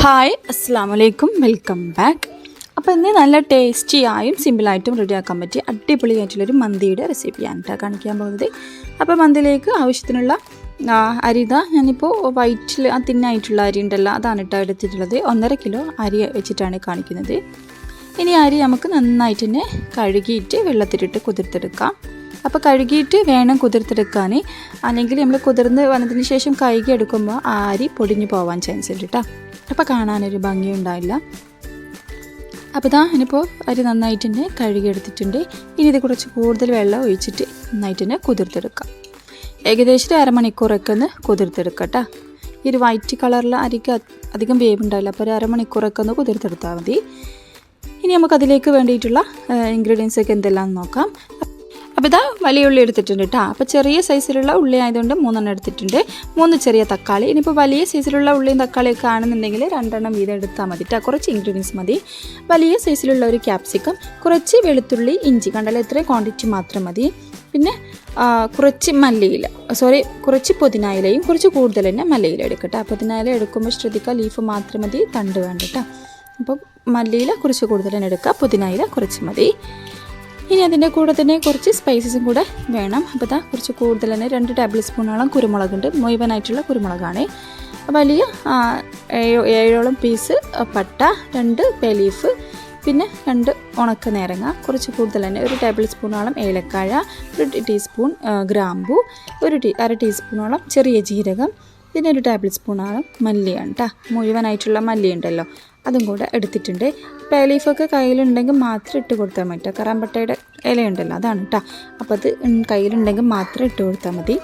Hi അസ്സാം വലൈക്കും welcome back അപ്പോൾ ഇന്ന് നല്ല ടേസ്റ്റിയായും സിമ്പിളായിട്ടും റെഡിയാക്കാൻ പറ്റിയ അടിപൊളിയായിട്ടുള്ളൊരു മന്തിയുടെ റെസിപ്പിയാണ് കേട്ടോ കാണിക്കാൻ പോകുന്നത്. അപ്പോൾ മന്തിയിലേക്ക് ആവശ്യത്തിനുള്ള അരിത ഞാനിപ്പോൾ വൈറ്റിൽ ആ തിന്നായിട്ടുള്ള അരി ഉണ്ടല്ലോ അതാണ് കേട്ടോ എടുത്തിട്ടുള്ളത്. ഒന്നര കിലോ അരി വെച്ചിട്ടാണ് കാണിക്കുന്നത്. ഇനി അരി നമുക്ക് നന്നായിട്ട് തന്നെ കഴുകിയിട്ട് വെള്ളത്തിലിട്ട് കുതിർത്തെടുക്കാം. അപ്പോൾ കഴുകിയിട്ട് വേണം കുതിർത്തെടുക്കാൻ അല്ലെങ്കിൽ നമ്മൾ കുതിർന്ന് വന്നതിന് ശേഷം കഴുകി എടുക്കുമ്പോൾ ആ അരി പൊടിഞ്ഞു പോകാൻ ചാൻസ് ഉണ്ട് കേട്ടോ അപ്പോൾ കാണാനൊരു ഭംഗി ഉണ്ടാവില്ല അപ്പോൾ ഇതാ ഇനിയിപ്പോൾ അരി നന്നായിട്ട് തന്നെ കഴുകിയെടുത്തിട്ടുണ്ട്. ഇനി ഇത് കുറച്ച് കൂടുതൽ വെള്ളം ഒഴിച്ചിട്ട് നന്നായിട്ട് തന്നെ കുതിർത്തെടുക്കാം. ഏകദേശം ഒരു അരമണിക്കൂറൊക്കെ ഒന്ന് കുതിർത്തെടുക്കാം കേട്ടോ ഈ ഒരു വൈറ്റ് കളറിലെ അരിക്ക് അധികം വേവുണ്ടാവില്ല. അപ്പോൾ ഒരു അരമണിക്കൂറൊക്കെ ഒന്ന് കുതിർത്തെടുത്താൽ മതി. ഇനി നമുക്കതിലേക്ക് വേണ്ടിയിട്ടുള്ള ഇൻഗ്രീഡിയൻസ് ഒക്കെ എന്തെല്ലാം നോക്കാം. അപ്പോൾ ഇതാ വലിയ ഉള്ളി എടുത്തിട്ടുണ്ട് കേട്ടോ അപ്പോൾ ചെറിയ സൈസിലുള്ള ഉള്ളി ആയതുകൊണ്ട് മൂന്നെണ്ണം എടുത്തിട്ടുണ്ട്. മൂന്ന് ചെറിയ തക്കാളി. ഇനിയിപ്പോൾ വലിയ സൈസിലുള്ള ഉള്ളിയും തക്കാളിയൊക്കെ ആണെന്നുണ്ടെങ്കിൽ രണ്ടെണ്ണം വീതം എടുത്താൽ മതി കേട്ടോ കുറച്ച് ഇൻഗ്രീഡിയൻസ് മതി. വലിയ സൈസിലുള്ള ഒരു ക്യാപ്സിക്കം കുറച്ച് വെളുത്തുള്ളി ഇഞ്ചി. കണ്ടാലും ഇത്രയും ക്വാണ്ടിറ്റി മാത്രം മതി. പിന്നെ കുറച്ച് മല്ലിയില. സോറി കുറച്ച് പുതിനായിലയും കുറച്ച് കൂടുതൽ തന്നെ മല്ലിയില എടുക്കട്ടെ പുതിനായില എടുക്കുമ്പോൾ ശ്രദ്ധിക്കുക ലീഫ് മാത്രം മതി തണ്ട് വേണ്ട കേട്ടോ അപ്പം മല്ലിയില കുറച്ച് കൂടുതൽ തന്നെ എടുക്കുക പുതിനായില കുറച്ച് മതി. ഇനി അതിന്റെ കൂടെ തന്നെ കുറച്ച് സ്പൈസസും കൂടെ വേണം. അപ്പോൾ ഇതാ കുറച്ച് കൂടുതൽ തന്നെ രണ്ട് ടേബിൾ സ്പൂണോളം കുരുമുളകുണ്ട്. മുഴുവനായിട്ടുള്ള കുരുമുളകാണ്. വലിയ ഏഴോളം പീസ് പട്ട രണ്ട് പെലീഫ് ലീഫ് പിന്നെ രണ്ട് ഉണക്ക നേരങ്ങ കുറച്ച് കൂടുതൽ തന്നെ ഒരു ടേബിൾ സ്പൂണോളം ഏലക്കാഴ ഒരു ടീസ്പൂൺ ഗ്രാമ്പു ഒരു ടീ അര ടീസ്പൂണോളം ചെറിയ ജീരകം പിന്നെ ഒരു ടേബിൾ സ്പൂണോളം മല്ലിയാണ് കേട്ടോ മുഴുവനായിട്ടുള്ള മല്ലി ഉണ്ടല്ലോ അതും കൂടെ എടുത്തിട്ടുണ്ട്. പേലീഫൊക്കെ കയ്യിലുണ്ടെങ്കിൽ മാത്രം ഇട്ട് കൊടുത്താൽ മതി കറാമ്പട്ടയുടെ ഇലയുണ്ടല്ലോ അതാണ് കേട്ടോ അപ്പോൾ അത് കയ്യിലുണ്ടെങ്കിൽ മാത്രം ഇട്ട് കൊടുത്താൽ മതി.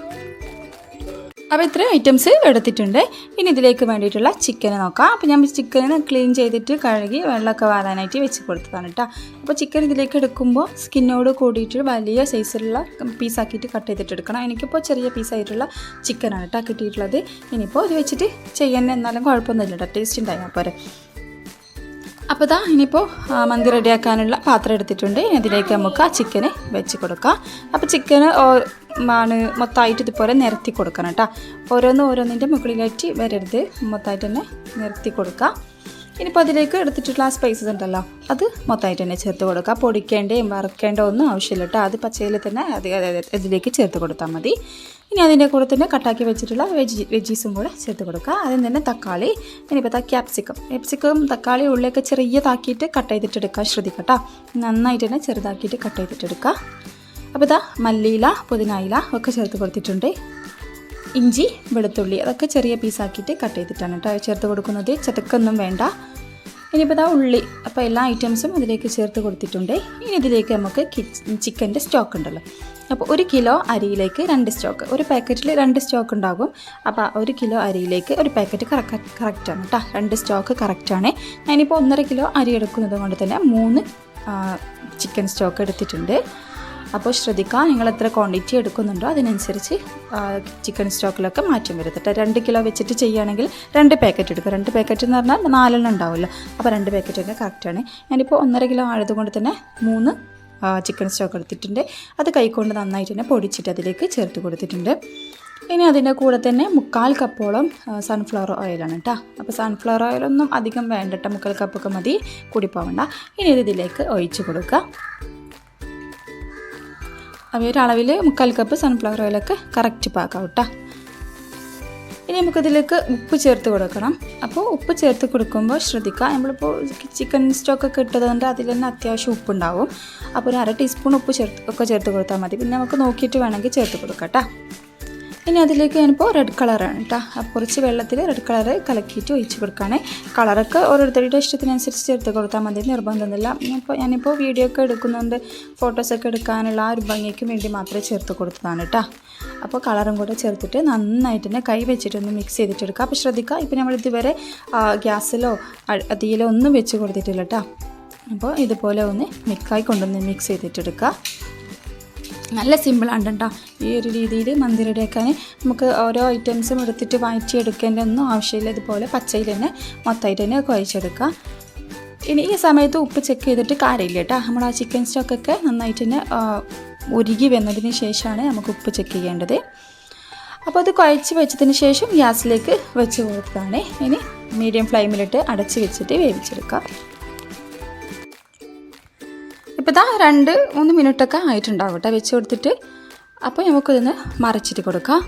അപ്പോൾ ഇത്രയും ഐറ്റംസ് എടുത്തിട്ടുണ്ട്. ഇനി ഇതിലേക്ക് വേണ്ടിയിട്ടുള്ള ചിക്കൻ നോക്കാം. അപ്പോൾ ഞാൻ ചിക്കൻ ക്ലീൻ ചെയ്തിട്ട് കഴുകി വെള്ളമൊക്കെ വാരാനായിട്ട് വെച്ച് കൊടുത്തതാണ് കേട്ടോ അപ്പോൾ ചിക്കൻ ഇതിലേക്ക് എടുക്കുമ്പോൾ സ്കിന്നോട് കൂടിയിട്ട് വലിയ സൈസിലുള്ള പീസാക്കിയിട്ട് കട്ട് ചെയ്തിട്ട് എടുക്കണം. എനിക്കിപ്പോൾ ചെറിയ പീസായിട്ടുള്ള ചിക്കനാണ് കേട്ടോ കിട്ടിയിട്ടുള്ളത്. ഇനിയിപ്പോൾ ഇത് വെച്ചിട്ട് ചെയ്യാൻ എന്നാലും കുഴപ്പമൊന്നുമില്ല കേട്ടോ ടേസ്റ്റ് ഉണ്ടായാൽ പോരെ. അപ്പോൾ ഇതാ ഇനിയിപ്പോൾ മന്തി റെഡിയാക്കാനുള്ള പാത്രം എടുത്തിട്ടുണ്ട്. ഇനി അതിലേക്ക് നമുക്ക് ആ ചിക്കന് വെച്ച് കൊടുക്കാം. അപ്പോൾ ചിക്കന് ആണ് മൊത്തമായിട്ട് ഇതുപോലെ നിരത്തി കൊടുക്കണം കേട്ടോ. ഓരോന്ന് ഓരോന്നിന്റെ മുകളിലായിട്ട് വരരുത്. മൊത്തമായിട്ട് തന്നെ നിരത്തി കൊടുക്കുക ഇനിയിപ്പോൾ അതിലേക്ക് എടുത്തിട്ടുള്ള ആ സ്പൈസസ് ഉണ്ടല്ലോ. അത് മൊത്തമായിട്ട് തന്നെ ചേർത്ത് കൊടുക്കുക. പൊടിക്കേണ്ടയും വറുക്കേണ്ടോ ഒന്നും ആവശ്യമില്ല കേട്ടോ. അത് പച്ചയിൽ തന്നെ അത് ഇതിലേക്ക് ചേർത്ത് കൊടുത്താൽ മതി. ഇനി അതിന്റെ കൂടെ തന്നെ കട്ടാക്കി വെച്ചിട്ടുള്ള വെജി വെജീസും കൂടെ ചേർത്ത് കൊടുക്കുക. അതിൽ തന്നെ തക്കാളി ഇനിയിപ്പോൾ ക്യാപ്സിക്കം ക്യാപ്സിക്കം തക്കാളി ഉള്ളിയൊക്കെ ചെറിയതാക്കിയിട്ട് കട്ട് ചെയ്തിട്ടെടുക്കാൻ എടുക്കുക. ശ്രദ്ധിക്കട്ടോ നന്നായിട്ട് തന്നെ ചെറുതാക്കിയിട്ട് കട്ട് ചെയ്തിട്ടെടുക്കുക അപ്പോൾ ഇതാ മല്ലിയില പുതിനായില ഒക്കെ ചേർത്ത് കൊടുത്തിട്ടുണ്ട്. ഇഞ്ചി വെളുത്തുള്ളി അതൊക്കെ ചെറിയ പീസാക്കിയിട്ട് കട്ട് ചെയ്തിട്ടാണ് കേട്ടോ ചേർത്ത് കൊടുക്കുന്നത്. ചതക്കൊന്നും വേണ്ട. ഇനിയിപ്പോൾ ഇതാ ഉള്ളി. അപ്പോൾ എല്ലാ ഐറ്റംസും അതിലേക്ക് ചേർത്ത് കൊടുത്തിട്ടുണ്ട്. ഇനി ഇതിലേക്ക് നമുക്ക് ചിക്കന്റെ സ്റ്റോക്ക് ഉണ്ടല്ലോ. അപ്പോൾ ഒരു കിലോ അരിയിലേക്ക് രണ്ട് സ്റ്റോക്ക് ഒരു പാക്കറ്റിൽ രണ്ട് സ്റ്റോക്ക് ഉണ്ടാകും. അപ്പോൾ ഒരു കിലോ അരിയിലേക്ക് ഒരു പാക്കറ്റ് കറക്റ്റ് കറക്റ്റാണ് കേട്ടോ രണ്ട് സ്റ്റോക്ക് കറക്റ്റാണ് ഞാനിപ്പോൾ ഒന്നര കിലോ അരി എടുക്കുന്നത് കൊണ്ട് തന്നെ മൂന്ന് ചിക്കൻ സ്റ്റോക്ക് എടുത്തിട്ടുണ്ട്. അപ്പോൾ ശ്രദ്ധിക്കുക നിങ്ങൾ എത്ര ക്വാണ്ടിറ്റി എടുക്കുന്നുണ്ടോ അതിനനുസരിച്ച് ചിക്കൻ സ്റ്റോക്കിലൊക്കെ മാറ്റം വരുത്തട്ടെ രണ്ട് കിലോ വെച്ചിട്ട് ചെയ്യുകയാണെങ്കിൽ രണ്ട് പാക്കറ്റ് എടുക്കുക രണ്ട് പാക്കറ്റ് എന്ന് പറഞ്ഞാൽ നാലെണ്ണം ഉണ്ടാവുമല്ലോ. അപ്പോൾ രണ്ട് പാക്കറ്റ് തന്നെ കറക്റ്റാണ് ഞാനിപ്പോൾ ഒന്നര കിലോ ആയതുകൊണ്ട് തന്നെ മൂന്ന് ചിക്കൻ സ്റ്റോക്ക് എടുത്തിട്ടുണ്ട്. അത് കൈക്കൊണ്ട് നന്നായിട്ട് തന്നെ പൊടിച്ചിട്ട് അതിലേക്ക് ചേർത്ത് കൊടുത്തിട്ടുണ്ട്. ഇനി അതിന്റെ കൂടെ തന്നെ മുക്കാൽ കപ്പോളം സൺഫ്ലവർ ഓയിലാണ് കേട്ടോ. അപ്പോൾ സൺഫ്ലവർ ഓയിലൊന്നും അധികം വേണ്ട മുക്കാൽ കപ്പൊക്കെ മതി. കൂടി പോവണ്ട ഇനി ഇത് ഇതിലേക്ക് ഒഴിച്ച് കൊടുക്കുക. അപ്പോൾ ഒരളവിൽ മുക്കാൽ കപ്പ് സൺഫ്ലവർ ഓയിലൊക്കെ കറക്റ്റ് പാക്കാം കേട്ടോ ഇനി നമുക്കതിലേക്ക് ഉപ്പ് ചേർത്ത് കൊടുക്കണം. അപ്പോൾ ഉപ്പ് ചേർത്ത് കൊടുക്കുമ്പോൾ ശ്രദ്ധിക്കുക നമ്മളിപ്പോൾ ചിക്കൻ സ്റ്റോക്കൊക്കെ ഇട്ടതുകൊണ്ട് അതിൽ തന്നെ അത്യാവശ്യം ഉപ്പുണ്ടാവും. അപ്പോൾ ഒരു അര ടീസ്പൂൺ ഉപ്പ് ചേർത്ത് ഒക്കെ ചേർത്ത് കൊടുത്താൽ മതി. പിന്നെ നമുക്ക് നോക്കിയിട്ട് വേണമെങ്കിൽ ചേർത്ത് കൊടുക്കാം കേട്ടോ ഇനി അതിലേക്ക് ഞാനിപ്പോൾ റെഡ് കളറാണ് കേട്ടോ അപ്പോൾ കുറച്ച് വെള്ളത്തിൽ റെഡ് കളർ കലക്കിയിട്ട് ഒഴിച്ച് കൊടുക്കുകയാണ് കളറൊക്കെ ഓരോരുത്തരുടെ ഇഷ്ടത്തിനനുസരിച്ച് ചേർത്ത് കൊടുത്താൽ മതി. നിർബന്ധമൊന്നുമില്ല. ഇപ്പോൾ ഞാനിപ്പോൾ വീഡിയോ ഒക്കെ എടുക്കുന്നുണ്ട്. ഫോട്ടോസൊക്കെ എടുക്കാനുള്ള ആ ഒരു ഭംഗിക്ക് വേണ്ടി മാത്രമേ ചേർത്ത് കൊടുത്തതാണ് കേട്ടോ അപ്പോൾ കളറും കൂടെ ചേർത്തിട്ട് നന്നായിട്ട് തന്നെ കൈ വെച്ചിട്ടൊന്ന് മിക്സ് ചെയ്തിട്ടെടുക്കുക അപ്പോൾ ശ്രദ്ധിക്കുക ഇപ്പോൾ നമ്മൾ ഇതുവരെ ഗ്യാസിലോ അതിയിലോ ഒന്നും വെച്ച് കൊടുത്തിട്ടില്ല കേട്ടോ അപ്പോൾ ഇതുപോലെ ഒന്ന് മിക്കായി കൊണ്ടൊന്ന് മിക്സ് ചെയ്തിട്ടെടുക്കുക നല്ല സിമ്പിളാണ് കേട്ടോ ഈ ഒരു രീതിയിൽ മന്തി റെഡിയാക്കാൻ നമുക്ക് ഓരോ ഐറ്റംസും എടുത്തിട്ട് വാങ്ങിച്ചെടുക്കേണ്ട ഒന്നും ആവശ്യമില്ല. ഇതുപോലെ പച്ചയിൽ തന്നെ മൊത്തമായിട്ട് തന്നെ കുഴച്ചെടുക്കുക ഇനി ഈ സമയത്ത് ഉപ്പ് ചെക്ക് ചെയ്തിട്ട് കാര്യമില്ല കേട്ടോ നമ്മൾ ആ ചിക്കൻ സ്റ്റോക്കൊക്കെ നന്നായിട്ട് തന്നെ ഉരുകി വന്നതിന് ശേഷമാണ് നമുക്ക് ഉപ്പ് ചെക്ക് ചെയ്യേണ്ടത്. അപ്പോൾ അത് കുഴച്ച് വെച്ചതിന് ശേഷം ഗ്യാസിലേക്ക് വെച്ച് കൊടുത്താണ് ഇനി മീഡിയം ഫ്ലെയിമിലിട്ട് അടച്ച് വെച്ചിട്ട് വേവിച്ചെടുക്കാം. ഇതാ രണ്ട് മൂന്ന് മിനിറ്റൊക്കെ ആയിട്ടുണ്ടാവും കേട്ടോ വെച്ച് കൊടുത്തിട്ട്. അപ്പോൾ നമുക്കിതൊന്ന് മറിച്ചിട്ട് കൊടുക്കാം.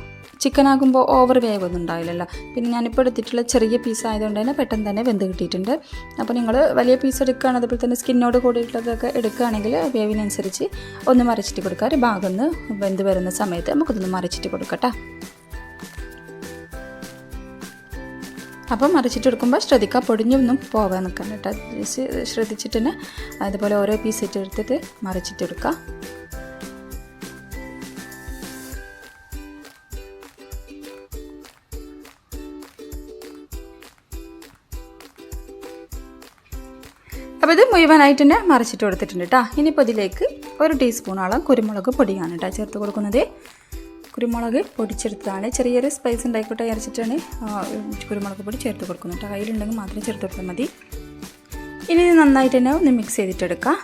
ചിക്കൻ ആകുമ്പോൾ ഓവർ വേവൊന്നും ഉണ്ടാവില്ലല്ലോ. പിന്നെ ഞാനിപ്പോൾ എടുത്തിട്ടുള്ള ചെറിയ പീസ് ആയതുകൊണ്ട് തന്നെ പെട്ടെന്ന് തന്നെ വെന്ത് കിട്ടിയിട്ടുണ്ട്. അപ്പോൾ നിങ്ങൾ വലിയ പീസ് എടുക്കുകയാണ് അതുപോലെ തന്നെ സ്കിന്നോട് കൂടിയിട്ടുള്ളതൊക്കെ എടുക്കുകയാണെങ്കിൽ വേവിനനുസരിച്ച് ഒന്ന് മറിച്ചിട്ട് കൊടുക്കുക ഒരു ഭാഗം ഒന്ന് വെന്ത് വരുന്ന സമയത്ത് നമുക്കിതൊന്ന് മറിച്ചിട്ട് കൊടുക്കട്ടെ അപ്പം മറിച്ചിട്ട് എടുക്കുമ്പോൾ ശ്രദ്ധിക്കുക പൊടിഞ്ഞൊന്നും പോകാൻ നിൽക്കണം കേട്ടോ. ശ്രദ്ധിച്ചിട്ട് തന്നെ അതുപോലെ ഓരോ പീസ് ഇട്ട് എടുത്തിട്ട് മറിച്ചിട്ട് എടുക്കുക അപ്പോൾ ഇത് മുഴുവനായിട്ട് തന്നെ മറിച്ചിട്ട് കൊടുത്തിട്ടുണ്ട് കേട്ടോ. ഇനിയിപ്പോൾ ഇതിലേക്ക് ഒരു ടീസ്പൂണോളം കുരുമുളക് പൊടിയാണ് കേട്ടോ ചേർത്ത് കൊടുക്കുന്നത്. കുരുമുളക് പൊടിച്ചെടുത്തതാണ്. ചെറിയൊരു സ്പൈസ് ഉണ്ടായിക്കോട്ടെ അരച്ചിട്ടാണ് കുരുമുളക് പൊടി ചേർത്ത് കൊടുക്കുന്നത് കേട്ടോ. കയ്യിലുണ്ടെങ്കിൽ മാത്രം ചേർത്ത് കൊടുത്താൽ മതി. ഇനി ഇത് നന്നായിട്ട് തന്നെ ഒന്ന് മിക്സ് ചെയ്തിട്ടെടുക്കാം.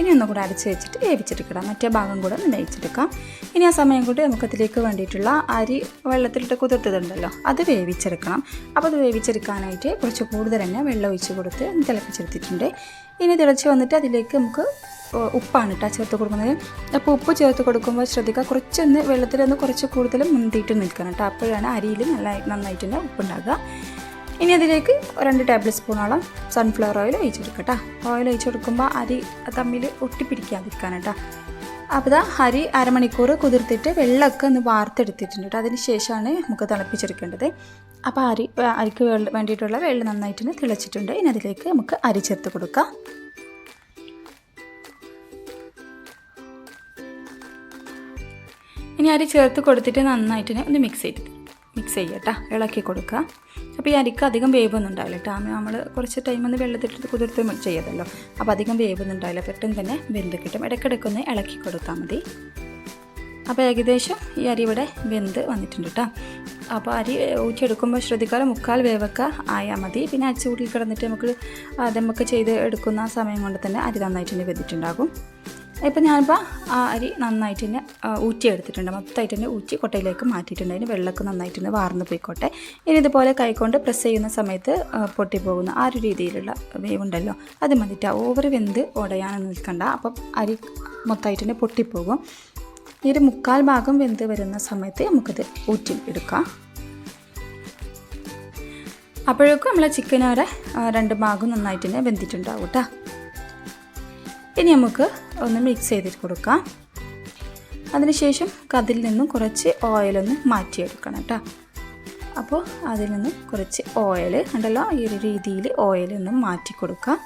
ഇനി ഒന്നും കൂടെ അരച്ച് വെച്ചിട്ട് വേവിച്ചെടുക്കണം. മറ്റേ ഭാഗം കൂടെ ഒന്ന് വേവിച്ചെടുക്കാം. ഇനി ആ സമയം കൊണ്ട് നമുക്ക് അതിലേക്ക് വേണ്ടിയിട്ടുള്ള അരി വെള്ളത്തിലിട്ട് കുതിർത്തതുണ്ടല്ലോ അത് വേവിച്ചെടുക്കണം. അപ്പോൾ അത് വേവിച്ചെടുക്കാനായിട്ട് കുറച്ച് കൂടുതൽ തന്നെ വെള്ളം ഒഴിച്ച് കൊടുത്ത് തിളപ്പിച്ചെടുത്തിട്ടുണ്ട്. ഇനി തിളച്ച് വന്നിട്ട് അതിലേക്ക് നമുക്ക് ഉപ്പാണ് കേട്ടോ ചേർത്ത് കൊടുക്കുന്നത്. അപ്പോൾ ഉപ്പ് ചേർത്ത് കൊടുക്കുമ്പോൾ ശ്രദ്ധിക്കുക കുറച്ചൊന്ന് വെള്ളത്തിലൊന്ന് കുറച്ച് കൂടുതൽ മുന്തിയിട്ട് നിൽക്കണം കേട്ടോ അപ്പോഴാണ് അരിയിൽ നല്ല നന്നായിട്ട് തന്നെ ഉപ്പുണ്ടാകുക. ഇനി അതിലേക്ക് രണ്ട് ടേബിൾ സ്പൂണോളം സൺഫ്ലവർ ഓയിൽ ഒഴിച്ചെടുക്കട്ടോ ഓയിൽ ഒഴിച്ചെടുക്കുമ്പോൾ അരി തമ്മിൽ ഒട്ടിപ്പിടിക്കാതിരിക്കാൻ കേട്ടോ അപ്പോൾ ഇതാ അരി അരമണിക്കൂർ കുതിർത്തിട്ട് വെള്ളമൊക്കെ ഒന്ന് വാർത്തെടുത്തിട്ടുണ്ട് കേട്ടോ അതിന് ശേഷമാണ് നമുക്ക് തിളപ്പിച്ചെടുക്കേണ്ടത്. അപ്പോൾ അരി അരിക്ക് വേണ്ട- വേണ്ടിയിട്ടുള്ള വെള്ളം നന്നായിട്ട് തിളച്ചിട്ടുണ്ട്. ഇനി അതിലേക്ക് നമുക്ക് അരി ചേർത്ത് കൊടുക്കാം. ഇനി അരി ചേർത്ത് കൊടുത്തിട്ട് നന്നായിട്ട് ഒന്ന് മിക്സ് ചെയ്ത് മിക്സ് ചെയ്യട്ടോ. ഇളക്കി കൊടുക്കുക. അപ്പോൾ ഈ അരിക്ക് അധികം വേവൊന്നും ഉണ്ടാവില്ല കേട്ടോ. നമ്മൾ കുറച്ച് ടൈം ഒന്ന് വെള്ളത്തിട്ട് കുതിർത്ത് ചെയ്തല്ലോ അപ്പോൾ അധികം വേവൊന്നും ഉണ്ടാവില്ല. പെട്ടെന്ന് തന്നെ വെന്ത് കിട്ടും. ഇടയ്ക്കിടയ്ക്കൊന്ന് ഇളക്കി കൊടുത്താൽ മതി. അപ്പോൾ ഏകദേശം ഈ അരി ഇവിടെ വെന്ത് വന്നിട്ടുണ്ട് കേട്ടോ. അപ്പോൾ അരി ഊറ്റിയെടുക്കുമ്പോൾ ശ്രദ്ധിക്കാതെ മുക്കാൽ വേവൊക്കെ ആയാൽ മതി. പിന്നെ ആ ചൂടിൽ കിടന്നിട്ട് നമുക്ക് ദമ്മൊക്കെ ചെയ്ത് എടുക്കുന്ന സമയം കൊണ്ട് തന്നെ അരി നന്നായിട്ട് വെന്തിട്ടുണ്ടാകും. ഇപ്പം ഞാനിപ്പോൾ ആ അരി നന്നായിട്ട് തന്നെ ഊറ്റി എടുത്തിട്ടുണ്ട്. മൊത്തമായിട്ട് തന്നെ ഊറ്റി കൊട്ടയിലേക്ക് മാറ്റിയിട്ടുണ്ട്. അതിന് വെള്ളമൊക്കെ നന്നായിട്ട് തന്നെ വാർന്ന് പോയിക്കോട്ടെ. ഇനി ഇതുപോലെ കൈകൊണ്ട് പ്രസ് ചെയ്യുന്ന സമയത്ത് പൊട്ടിപ്പോകുന്ന ആ ഒരു രീതിയിലുള്ള വേവുണ്ടല്ലോ അത് മതിയിട്ട് ഓവർ വെന്ത് ഉടയാനൊന്നും നിൽക്കണ്ട. അപ്പം അരി മൊത്തമായിട്ട് തന്നെ പൊട്ടിപ്പോകും. ഈ ഒരു മുക്കാൽ ഭാഗം വെന്ത് വരുന്ന സമയത്ത് നമുക്കത് ഊറ്റി എടുക്കാം. അപ്പോഴേക്കും നമ്മളെ ചിക്കൻ വരെ രണ്ട് ഭാഗം നന്നായിട്ട് തന്നെ വെന്തിട്ടുണ്ടാവും കേട്ടോ. ഇനി നമുക്ക് ഒന്ന് മിക്സ് ചെയ്തിട്ട് കൊടുക്കാം. അതിനുശേഷം അതിൽ നിന്നും കുറച്ച് ഓയിലൊന്ന് മാറ്റിയെടുക്കണം കേട്ടോ. അപ്പോൾ അതിൽ നിന്ന് കുറച്ച് ഓയിൽ ഉണ്ടല്ലോ ഈ ഒരു രീതിയിൽ ഓയിലൊന്നും മാറ്റി കൊടുക്കാം.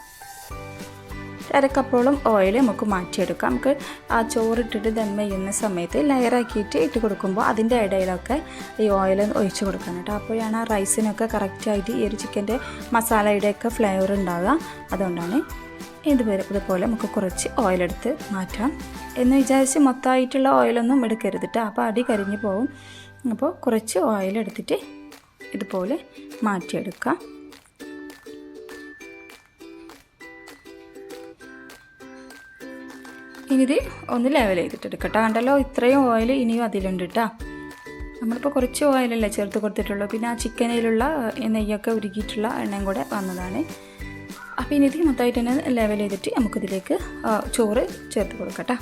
അരക്കപ്പോളം ഓയിൽ നമുക്ക് മാറ്റിയെടുക്കാം. നമുക്ക് ആ ചോറിട്ടിട്ട് ദം ചെയ്യുന്ന സമയത്ത് ലെയറാക്കിയിട്ട് ഇട്ട് കൊടുക്കുമ്പോൾ അതിന്റെ ഇടയിലൊക്കെ ഈ ഓയിൽ ഒഴിച്ച് കൊടുക്കണം കേട്ടോ. അപ്പോഴാണ് ആ റൈസിനൊക്കെ കറക്റ്റായിട്ട് ഈ ഒരു ചിക്കന്റെ മസാലയുടെയൊക്കെ ഫ്ലേവർ ഉണ്ടാകുക അതുകൊണ്ടാണ് ഇതുപോലെ ഇതുപോലെ നമുക്ക് കുറച്ച് ഓയിലെടുത്ത് മാറ്റാം. എന്ന് വിചാരിച്ച് മൊത്തമായിട്ടുള്ള ഓയിലൊന്നും എടുക്കരുത് കേട്ടോ അപ്പോൾ അടി കരിഞ്ഞു പോകും അപ്പോൾ കുറച്ച് ഓയിലെടുത്തിട്ട് ഇതുപോലെ മാറ്റിയെടുക്കാം. ഇനി ഇത് ഒന്ന് ലെവൽ ചെയ്തിട്ട് എടുക്കട്ടോ കണ്ടല്ലോ ഇത്രയും ഓയിൽ ഇനിയും അതിലുണ്ട് കേട്ടോ നമ്മളിപ്പോൾ കുറച്ച് ഓയിലല്ലേ ചേർത്ത് കൊടുത്തിട്ടുള്ളൂ. പിന്നെ ആ ചിക്കനിലുള്ള നെയ്യൊക്കെ ഉരുക്കിയിട്ടുള്ള എണ്ണയും കൂടെ വന്നതാണ്. അപ്പോൾ ഇനി ഇത് മൊത്തമായിട്ട് തന്നെ ലെവൽ ചെയ്തിട്ട് നമുക്കിതിലേക്ക് ചോറ് ചേർത്ത് കൊടുക്കട്ടെ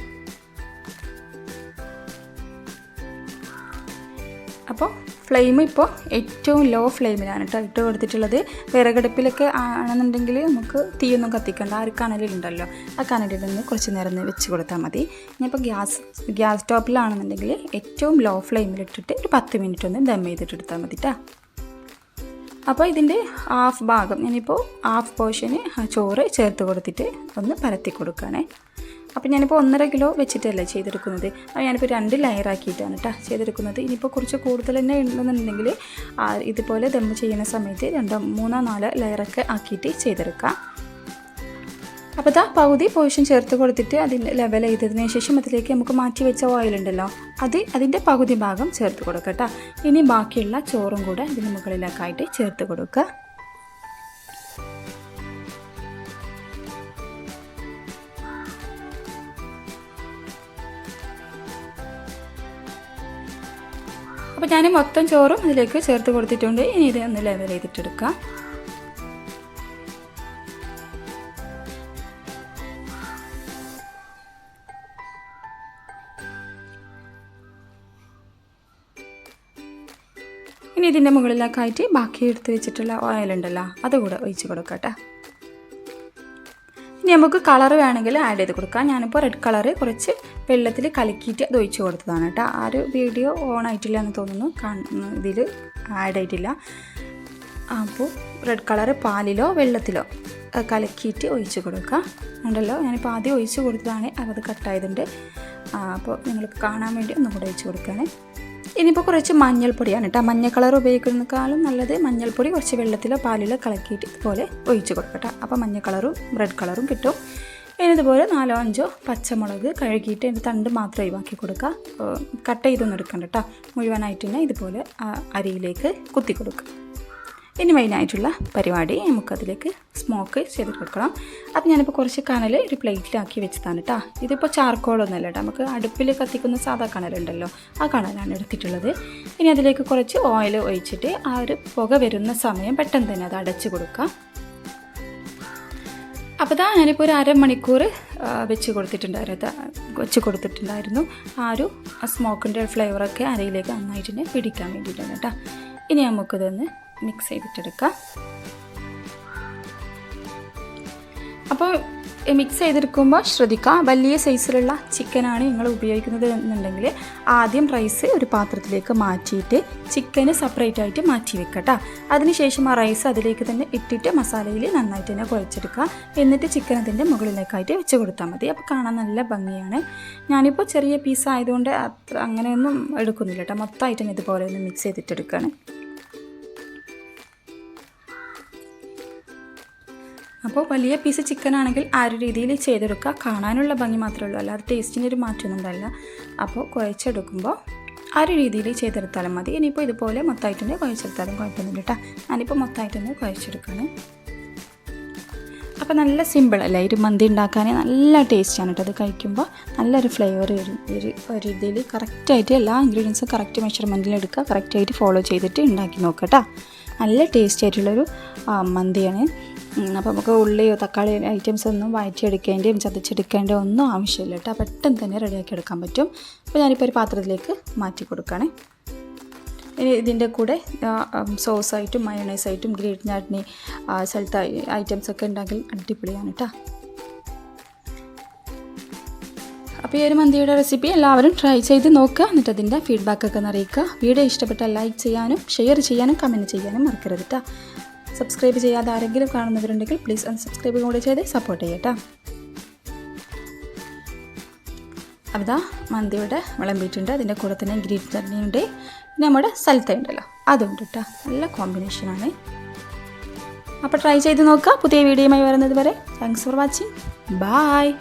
അപ്പോൾ ഫ്ലെയിം ഇപ്പോൾ ഏറ്റവും ലോ ഫ്ലെയിമിലാണ് കേട്ടോ ഇട്ട് കൊടുത്തിട്ടുള്ളത്. വിറകടുപ്പിലൊക്കെ ആണെന്നുണ്ടെങ്കിൽ നമുക്ക് തീയൊന്നും കത്തിക്കണ്ട. ആ ഒരു കനലിലുണ്ടല്ലോ. ആ കനലിൽ നിന്ന് കുറച്ച് നേരം വെച്ച് കൊടുത്താൽ മതി. ഇനിയിപ്പോൾ ഗ്യാസ് ഗ്യാസ് സ്റ്റോപ്പിലാണെന്നുണ്ടെങ്കിൽ ഏറ്റവും ലോ ഫ്ലെയിമിലിട്ടിട്ട് ഒരു പത്ത് മിനിറ്റ് ഒന്ന് ദം ചെയ്തിട്ട് എടുത്താൽ മതി കേട്ടോ. അപ്പോൾ ഇതിന്റെ ഹാഫ് ഭാഗം ഞാനിപ്പോൾ ഹാഫ് പോർഷന് ചോറ് ചേർത്ത് കൊടുത്തിട്ട് ഒന്ന് പരത്തി കൊടുക്കുകയാണേ അപ്പോൾ ഞാനിപ്പോൾ ഒന്നര കിലോ വെച്ചിട്ടല്ലേ ചെയ്തെടുക്കുന്നത്. അപ്പോൾ ഞാനിപ്പോൾ രണ്ട് ലെയർ ആക്കിയിട്ടാണ് കേട്ടോ ചെയ്തെടുക്കുന്നത്. ഇനിയിപ്പോൾ കുറച്ച് കൂടുതൽ തന്നെ ഉണ്ടെന്നുണ്ടെങ്കിൽ ഇതുപോലെ ദമ്മ് ചെയ്യുന്ന സമയത്ത് രണ്ടോ മൂന്നോ നാലോ ലെയറൊക്കെ ആക്കിയിട്ട് ചെയ്തെടുക്കാം. അപ്പോൾ ഇതാ പകുതി പോർഷൻ ചേർത്ത് കൊടുത്തിട്ട് അതിന്റെ ലെവൽ ചെയ്തതിന് ശേഷം അതിലേക്ക് നമുക്ക് മാറ്റി വെച്ച ഓയിൽ ഉണ്ടല്ലോ അത് അതിന്റെ പകുതി ഭാഗം ചേർത്ത് കൊടുക്കട്ടോ ഇനി ബാക്കിയുള്ള ചോറും കൂടെ ഇതിന് മുകളിലേക്കായിട്ട് ചേർത്ത് കൊടുക്കുക അപ്പോൾ ഞാൻ മൊത്തം ചോറും ഇതിലേക്ക് ചേർത്ത് കൊടുത്തിട്ടുണ്ട്. ഇനി ഇത് ഒന്ന് ലെവൽ ചെയ്തിട്ടെടുക്കാം ഇനി ഇതിന്റെ മുകളിലേക്കായിട്ട് ബാക്കി എടുത്ത് വെച്ചിട്ടുള്ള ഓയിൽ ഉണ്ടല്ലോ അതുകൂടെ ഒഴിച്ച് കൊടുക്കട്ടെ. ഇനി നമുക്ക് കളർ വേണമെങ്കിൽ ആഡ് ചെയ്ത് കൊടുക്കാം. ഞാനിപ്പോൾ റെഡ് കളർ കുറച്ച് വെള്ളത്തിൽ കലക്കിയിട്ട് അത് ഒഴിച്ച് കൊടുത്തതാണ് കേട്ടോ. ആ ഒരു വീഡിയോ ഓൺ ആയിട്ടില്ല എന്ന് തോന്നുന്നു ഇതിൽ ആഡ് ആയിട്ടില്ല. അപ്പോൾ റെഡ് കളർ പാലിലോ വെള്ളത്തിലോ കലക്കിയിട്ട് ഒഴിച്ച് കൊടുക്കുക ഉണ്ടല്ലോ? ഞാനിപ്പോൾ ആദ്യം ഒഴിച്ച് കൊടുത്തതാണ്. അത് കട്ടായതുണ്ട് അപ്പോൾ നിങ്ങൾക്ക് കാണാൻ വേണ്ടി ഒന്നും കൂടെ ഒഴിച്ച് കൊടുക്കുകയാണ്. ഇനിയിപ്പോൾ കുറച്ച് മഞ്ഞൾപ്പൊടിയാണ് കേട്ടോ മഞ്ഞ കളർ ഉപയോഗിക്കുന്നതിനേക്കാളും നല്ലത് മഞ്ഞൾപ്പൊടി കുറച്ച് വെള്ളത്തിലോ പാലിലോ കലക്കിയിട്ട് ഇതുപോലെ ഒഴിച്ച് കൊടുക്കട്ടെ അപ്പോൾ മഞ്ഞ കളറും റെഡ് കളറും കിട്ടും. ഇനി ഇതുപോലെ നാലോ അഞ്ചോ പച്ചമുളക് കഴുകിയിട്ട് അതിന്റെ തണ്ട് മാത്രം ഒഴിവാക്കി കൊടുക്കുക. കട്ട് ചെയ്തൊന്നും എടുക്കണ്ട കേട്ടോ മുഴുവനായിട്ട് തന്നെ ഇതുപോലെ അരിയിലേക്ക് കുത്തി കൊടുക്കുക. ഇനി മെയിനായിട്ടുള്ള പരിപാടി നമുക്കതിലേക്ക് സ്മോക്ക് ചെയ്ത് കൊടുക്കണം. അപ്പം ഞാനിപ്പോൾ കുറച്ച് കനൽ ഒരു പ്ലേറ്റിലാക്കി വെച്ചതാണ് കേട്ടോ ഇതിപ്പോൾ ചാർക്കോളൊന്നുമല്ല കേട്ടോ നമുക്ക് അടുപ്പിൽ കത്തിക്കുന്ന സാധാ കനലുണ്ടല്ലോ ആ കനലാണ് എടുത്തിട്ടുള്ളത്. ഇനി അതിലേക്ക് കുറച്ച് ഓയിൽ ഒഴിച്ചിട്ട് ആ ഒരു പുക വരുന്ന സമയം പെട്ടെന്ന് തന്നെ അത് അടച്ചു കൊടുക്കാം. അപ്പോൾ ഇതാ ഞാനിപ്പോൾ ഒരു അരമണിക്കൂർ വെച്ച് കൊടുത്തിട്ടുണ്ടായിരുന്നു. വെച്ച് കൊടുത്തിട്ടുണ്ടായിരുന്നു. ആ ഒരു സ്മോക്കിന്റെ ഫ്ലേവറൊക്കെ അരയിലേക്ക് നന്നായിട്ട് പിടിക്കാൻ വേണ്ടിയിട്ടാണ് കേട്ടോ ഇനി നമുക്കിതൊന്ന് മിക്സ് ചെയ്തിട്ടെടുക്കാം അപ്പോൾ മിക്സ് ചെയ്തെടുക്കുമ്പോൾ ശ്രദ്ധിക്കുക വലിയ സൈസിലുള്ള ചിക്കനാണ് നിങ്ങൾ ഉപയോഗിക്കുന്നത് എന്നുണ്ടെങ്കിൽ ആദ്യം റൈസ് ഒരു പാത്രത്തിലേക്ക് മാറ്റിയിട്ട് ചിക്കന് സെപ്പറേറ്റ് ആയിട്ട് മാറ്റി വെക്കട്ടോ അതിനുശേഷം ആ റൈസ് അതിലേക്ക് തന്നെ ഇട്ടിട്ട് മസാലയിൽ നന്നായിട്ട് തന്നെ കുഴച്ചെടുക്കുക. എന്നിട്ട് ചിക്കൻ അതിന്റെ മുകളിലേക്കായിട്ട് വെച്ച് കൊടുത്താൽ മതി. അപ്പോൾ കാണാൻ നല്ല ഭംഗിയാണ്. ഞാനിപ്പോൾ ചെറിയ പീസ് ആയതുകൊണ്ട് അത്ര അങ്ങനെയൊന്നും എടുക്കുന്നില്ല കേട്ടോ മൊത്തമായിട്ട് തന്നെ ഇതുപോലെ ഒന്ന് മിക്സ് ചെയ്തിട്ടെടുക്കുകയാണ്. അപ്പോൾ വലിയ പീസ് ചിക്കൻ ആണെങ്കിൽ ആ ഒരു രീതിയിൽ ചെയ്തെടുക്കുക. കാണാനുള്ള ഭംഗി മാത്രമേ ഉള്ളൂ. അല്ലാതെ ടേസ്റ്റിന്റെ ഒരു മാറ്റമൊന്നും ഉണ്ടല്ല അപ്പോൾ കുഴച്ചെടുക്കുമ്പോൾ ആ ഒരു രീതിയിൽ ചെയ്തെടുത്താലും മതി. ഇനിയിപ്പോൾ ഇതുപോലെ മൊത്തമായിട്ടുണ്ട്. കുഴച്ചെടുത്താലും കുഴപ്പമൊന്നുമില്ല കേട്ടോ. ഞാനിപ്പോൾ മൊത്തമായിട്ട് തന്നെ കുഴച്ചെടുക്കുകയാണ്. അപ്പോൾ നല്ല സിമ്പിൾ അല്ലേ? ഒരു മന്തി ഉണ്ടാക്കാൻ നല്ല ടേസ്റ്റാണ് കേട്ടോ. അത് കഴിക്കുമ്പോൾ നല്ലൊരു ഫ്ലേവർ വരും ഒരു ഒരു ഇതിൽ കറക്റ്റായിട്ട് എല്ലാ ഇൻഗ്രീഡിയൻസും കറക്റ്റ് മെഷർമെന്റിൽ എടുക്കുക. കറക്റ്റായിട്ട് ഫോളോ ചെയ്തിട്ട് ഉണ്ടാക്കി നോക്കുക കേട്ടോ. നല്ല ടേസ്റ്റി ആയിട്ടുള്ളൊരു മന്തിയാണ്. അപ്പോൾ നമുക്ക് ഉള്ളിയോ തക്കാളി ഐറ്റംസ് ഒന്നും വഴറ്റിയെടുക്കേണ്ടയും ചതച്ചെടുക്കേണ്ടയോ ഒന്നും ആവശ്യമില്ല കേട്ടോ. പെട്ടെന്ന് തന്നെ റെഡിയാക്കി എടുക്കാൻ പറ്റും. അപ്പോൾ ഞാനിപ്പോൾ ഒരു പാത്രത്തിലേക്ക് മാറ്റി കൊടുക്കുകയാണേ ഇനി ഇതിന്റെ കൂടെ സോസായിട്ടും മയോണൈസായിട്ടും ഗ്രീൻ ചട്നി സ്ഥലത്ത് ഐറ്റംസ് ഒക്കെ ഉണ്ടെങ്കിൽ അടിപൊളിയാണ് കേട്ടോ. അപ്പോൾ ഈ ഒരു മന്തിയുടെ റെസിപ്പി എല്ലാവരും ട്രൈ ചെയ്ത് നോക്കുക. എന്നിട്ട് അതിന്റെ ഫീഡ്ബാക്ക് ഒക്കെ അറിയിക്കുക. വീഡിയോ ഇഷ്ടപ്പെട്ടാൽ ലൈക്ക് ചെയ്യാനും ഷെയർ ചെയ്യാനും കമന്റ് ചെയ്യാനും മറക്കരുത് കേട്ടോ. സബ്സ്ക്രൈബ് ചെയ്യാതെ ആരെങ്കിലും കാണുന്നവരുണ്ടെങ്കിൽ പ്ലീസ് ഒന്ന് സബ്സ്ക്രൈബ് കൂടെ ചെയ്ത് സപ്പോർട്ട് ചെയ്യട്ടോ. അപ്പോൾ ഇതാ മന്തിയുടെ വിളമ്പിയിട്ടുണ്ട്. അതിന്റെ കൂടെ തന്നെ ഗ്രീൻ ചട്നിയുണ്ട് പിന്നെ നമ്മുടെ സൽത്ത ഉണ്ടല്ലോ അതുണ്ട് കേട്ടോ. നല്ല കോമ്പിനേഷനാണ് അപ്പോൾ ട്രൈ ചെയ്ത് നോക്കുക. പുതിയ വീഡിയോയുമായി വരുന്നത് വരെ. Thanks for watching bye